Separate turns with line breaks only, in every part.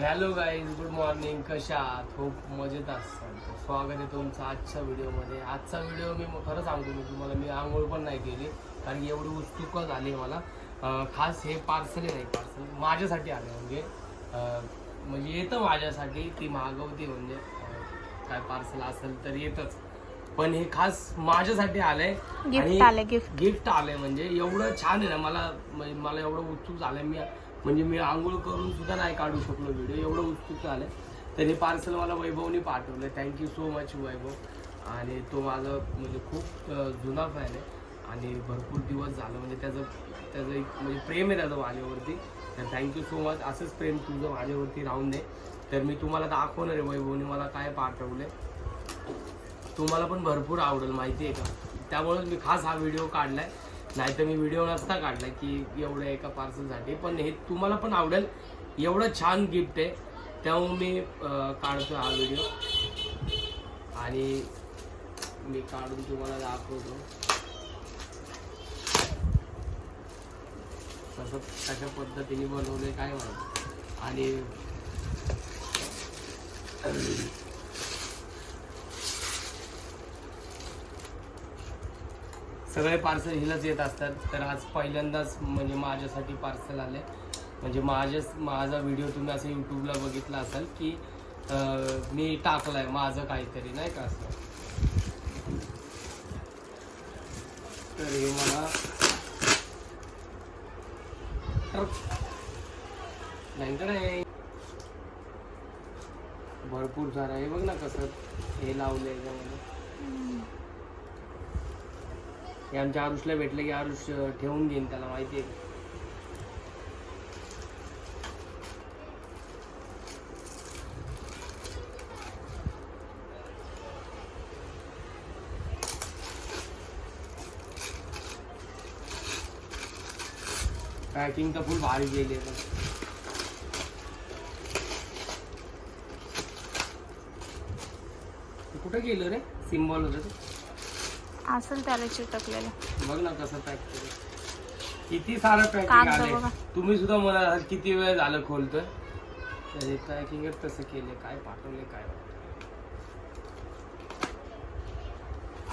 Hello guys good morning कशा आहात खूप मजेत असतात तर स्वागत आहे तुमचं आजच्या व्हिडिओमध्ये. आजचा व्हिडिओ मी खरं सांगतो मी तुम्हाला मी आंघोळ पण नाही केली कारण एवढी उत्सुकता झाली मला. खास हे पार्सल नाही पार्सल माझ्यासाठी आलं म्हणजे म्हणजे येतं माझ्यासाठी ती मागवते म्हणजे काय पार्सल असेल तर येतच. पण हे खास माझ्यासाठी आलंय.
गिफ्ट आलंय.
गिफ्ट आलंय म्हणजे एवढं छान आहे ना मला मला एवढं उत्सुक झालंय. मी म्हणजे मी आंघोळ करून सुद्धा नाही काढू शकलो व्हिडिओ एवढं उत्सुक आलं तर हे पार्सल मला वैभवने पाठवलं. Thank you so much Vaibhav. आणि तो माझा म्हणजे खूप जुना फॅन आहे. आणि भरपूर दिवस झालं. म्हणजे त्याचं त्याचं एक म्हणजे प्रेम आहे त्याचं माझ्यावरती. तर थँक्यू सो मच असंच प्रेम तुझं माझ्यावरती राहून दे. तर मी तुम्हाला दाखवणार आहे वैभवने मला काय पाठवलंय. तुम्हाला पण भरपूर आवडेल माहिती आहे का? त्यामुळेच मी खास हा व्हिडिओ काढला आहे नाही तर मी व्हिडिओ नसता काढला की एवढ्या एका पार्सलसाठी पण हे तुम्हाला पण आवडेल. एवढं छान गिफ्ट आहे. त्यामुळे मी काढतो हा व्हिडिओ आणि मी काढून तुम्हाला दाखवतो. कसं कशा पद्धतीने बनवले काय म्हणतो आणि सगळे पार्सल हिलाच येत असतात. तर आज पहिल्यांदाच म्हणजे माझ्यासाठी पार्सल आले. म्हणजे माझ्याच माझा व्हिडिओ तुम्ही असं यूट्यूबला बघितला असाल की मी टाकलाय माझं काहीतरी नाही का असं? तर हे मला नाही तर नाही भरपूर सारं हे बघ ना कसं हे लावलंय याच्यामध्ये. हे आमच्या आरुषला भेटलं की आरुष ठेवून घेईन त्याला माहिती आहे. पॅकिंग तर फुल भारी गेली आहे. कुठं गेलं रे? सिम्बॉल होतं ते.
असेल त्याला चिटकलेलं.
बघ ना कसं पॅक किती सारं पॅकिंग
कागद
आले
बघा.
तुम्ही सुद्धा मला किती वेळ झालं खोलतोय? तर हे पॅकिंगच तसं केले काय पाठवले काय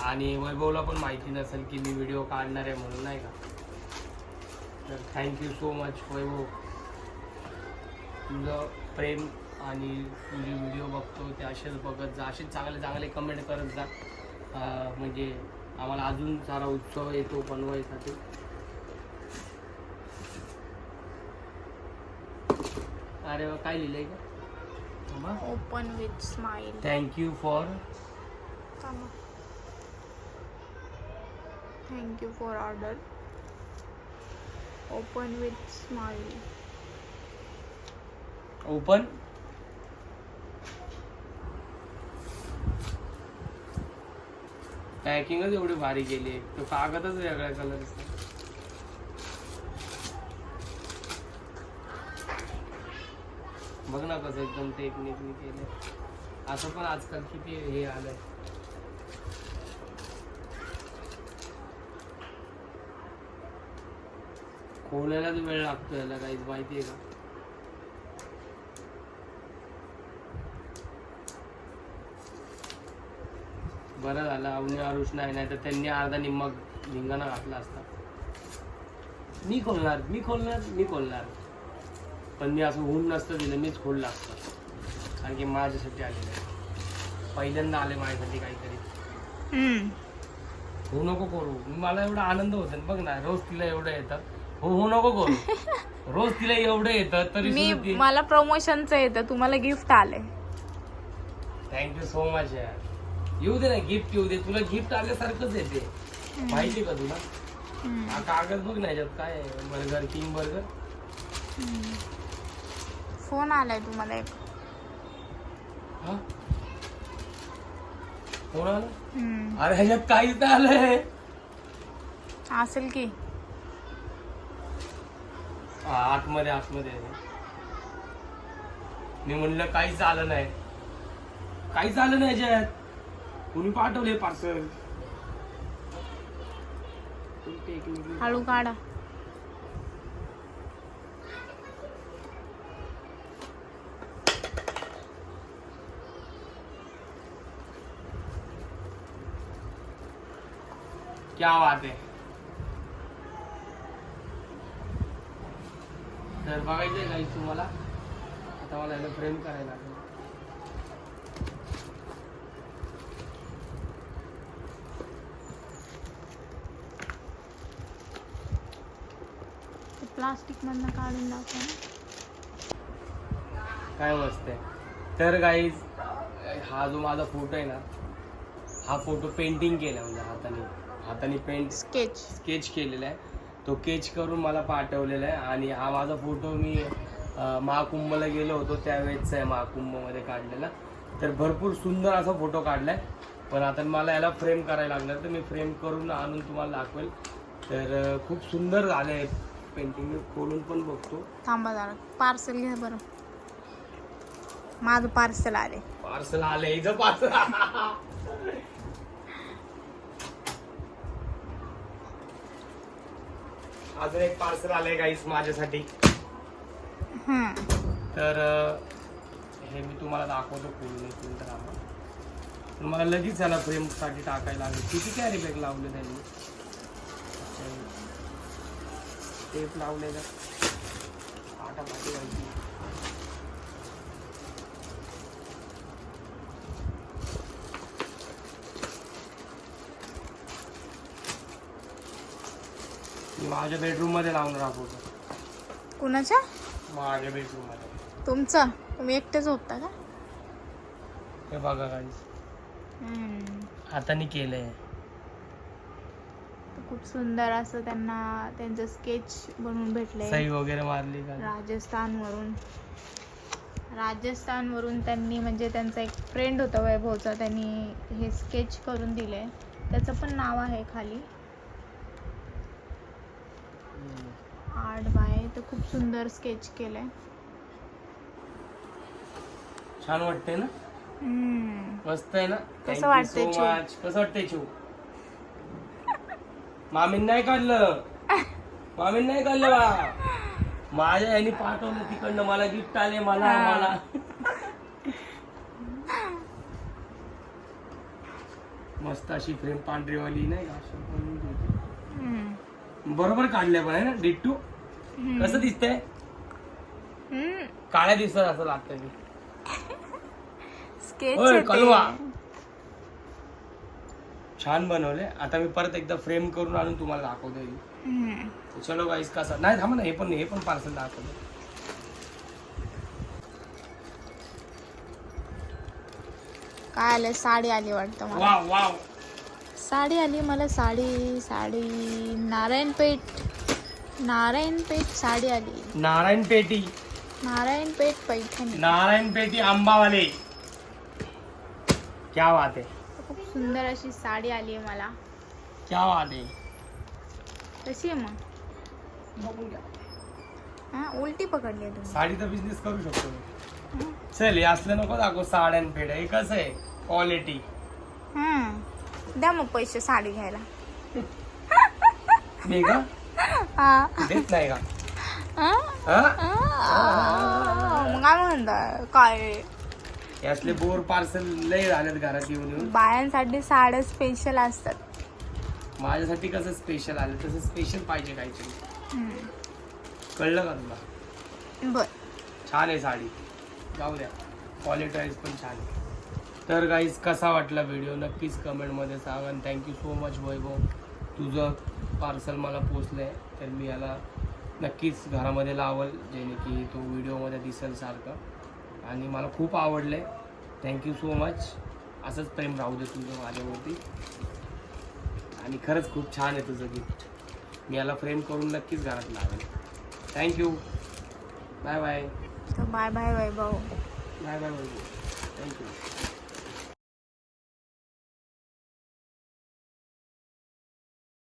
आणि वैभवला पण माहिती नसेल की मी व्हिडिओ काढणार आहे म्हणून नाही का? तर थँक्यू सो मच वैभव. तुझं प्रेम आणि तुझे व्हिडिओ बघतो ते असेच बघत जा. असेच चांगले चांगले कमेंट करत जा. अं, म्हणजे आम्हाला अजून सारा उत्सव येतो बनवायसाठी. अरे वा, काय लिहिलंय का
open with smile
thank you for
thank you for order open with smile
open पॅकिंगच एवढी भारी केली आहे. तो कागदच वेगळ्या कलरचा बघ ना कसं एकदम टेक्निकली केलं असं पण आजकाल किती हे आलंय. खोलायलाच वेळ लागतो याला काहीच माहिती आहे का? बरं झालं अवनी आरुष नाही नाही तर त्यांनी अर्धा निम्मा धिंगाणा घातला असता. मी खोलणार मी खोलणार मी खोलणार. पण मी असं होऊन नसतं दिलं मीच खोललं असतं कारण की माझ्यासाठी आलेलं आहे. पहिल्यांदा आले माझ्यासाठी काहीतरी. हो नको करू. मला एवढा आनंद होतो. ना, बघ ना रोज तिला एवढं येतं. हो हो नको करू. रोज तिला एवढं येतं तरी
मी मला प्रमोशनचं येतं. तुम्हाला गिफ्ट आलंय.
थँक्यू सो मच यार. येऊ दे ना गिफ्ट येऊ दे. तुला गिफ्ट आल्यासारखंच येते माहिती का तुला? हा कागद बघ ना याच्यात काय बर्गर किंग बर्गर.
फोन आलाय तुम्हाला एक.
हा? कोण आलं?
हम्म.
अरे ह्याच्यात काहीच नाही आलंय.
असेल की.
हा, आतमध्ये आतमध्ये आहे. मी म्हणलं काहीच आलं नाही. काहीच आलं नाही ह्याच्यात कोणी पाठवले पार्सल
हळू काढा.
क्या बात आहे तर बघायचं आहे तुम्हाला. आता मला याला फ्रेम करायला लागेल
प्लास्टिक मधनं काढून दाखव.
काय मस्त आहे. तर गाईज हा जो माझा फोटो आहे ना हा फोटो पेंटिंग केला म्हणजे हाताने. हाताने पेंट
स्केच
स्केच केलेला आहे. तो स्केच करून मला पाठवलेला आहे आणि हा माझा फोटो मी महाकुंभला गेलो होतो त्यावेळेस आहे महाकुंभमध्ये काढलेला. तर भरपूर सुंदर असा फोटो काढलाय. पण आता मला याला फ्रेम करायला लागणार तर मी फ्रेम करून आणून तुम्हाला दाखवेल. तर खूप सुंदर झालंय. पेंटिंग मी खोलून पण बघतो.
थांबा जरा. पार्सल घ्या बरं. माझं पार्सल आले
पार्सल आलंय. इथं पार्सल अजून एक पार्सल आलंय गाईस माझ्यासाठी.
हम्म.
तर अं, हे मी तुम्हाला दाखवतो खोलून थांबा. पण मला लगेच याला फ्रेमसाठी टाकायला लागेल. किती कॅरी बॅग लावले त्यांनी? टेप लावले का आटा पाठी घालची. मी माझ्या बेडरूममध्ये लावणार हा फोटो
कुणाच्या
माझ्या बेडरूममध्ये.
तुमचं? तुम्ही एकटेच झोपता का?
हे बघा गाईस
हम्म.
हाताने केलंय.
खूप सुंदर असं त्यांना त्यांचं स्केच बनवून भेटलंय.
सही वगैरे मारली का?
राजस्थानवरून. राजस्थानवरून त्यांनी म्हणजे त्यांचा एक फ्रेंड होता वैभवचा त्यांनी हे स्केच करून दिले त्याचं पण नाव आहे खाली. आर्ट बाय तर खूप सुंदर स्केच केलंय.
छान वाटतंय ना?
हम्म.
मस्त आहे ना?
कसं
Thank you
वाटतंय
so
चिव?
much. कसं वाटतंय मामीन नाही काढलं मामीन नाही काढलं बा माझ्या यांनी पाठवलं तिकडनं मला गिफ्ट आले मला
हा.
मला मस्त अशी फ्रेम पांढरीवाली नाही का अशी बनवून ठेवली.
हम्म.
बरोबर काढले पण आहे ना डिट्टू. कसं दिसतंय
हम्म.
काळ्या दिसत असं लागतंय मी
स्केच
ओय,
आहे ते.
कलवा. छान बनवले. आता मी परत एकदा फ्रेम करून आणून तुम्हाला दाखवतो. हे.
हम्म.
चलो गाईस कसा? नाही थांबा ना हे पण हे पण पार्सल दाखवतो.
काय आलं? साडी आली वाटतं मला.
Wow wow.
साडी आली मला साडी साडी. नारायणपेठ नारायणपेठ साडी आली.
नारायण पेटी
नारायणपेठ पैठणी.
नारायण पेटी आंबावाले. क्या बात आहे.
सुंदर अशी साडी आली आहे मला.
क्या आहे
कशी आहे मग?
बघून घ्या.
हा उलटी पकडली आहे तुम्ही.
साडीचा बिझनेस करू शकतो मी. चल हे असलं नको दाखव साड्यान पेट हे कसं आहे? क्वालिटी
हम्म. द्या मग पैसे साडी घ्यायला.
मी का?
हा.
देत नाही का?
हा?
हा.
मग काय म्हणता? काय?
हे असले बोर पार्सल लय झालेत घरात येऊन येऊन.
बायांसाठी साड्या स्पेशल असतात.
माझ्यासाठी कसं स्पेशल आलं? तसं स्पेशल पाहिजे काहीतरी. कळलं का तुला?
बर.
छान आहे साडी. जाऊ द्या. क्वालिटी वाईज पण छान आहे. तर गाईज कसा वाटला व्हिडिओ नक्कीच कमेंटमध्ये सांग आणि थँक्यू सो मच वैभव. तुझं पार्सल मला पोचलं आहे तर मी याला नक्कीच घरामध्ये लावल जेणे की तो व्हिडिओमध्ये दिसेल सारखं. आणि मला खूप आवडलं आहे थँक्यू सो मच असंच प्रेम राहू दे तुझं माझ्यावरती आणि खरंच खूप छान आहे तुझं गिफ्ट मी याला फ्रेम करून नक्कीच घरात लावेल thank you bye bye
bye bye Vaibhav.
Bye bye thank you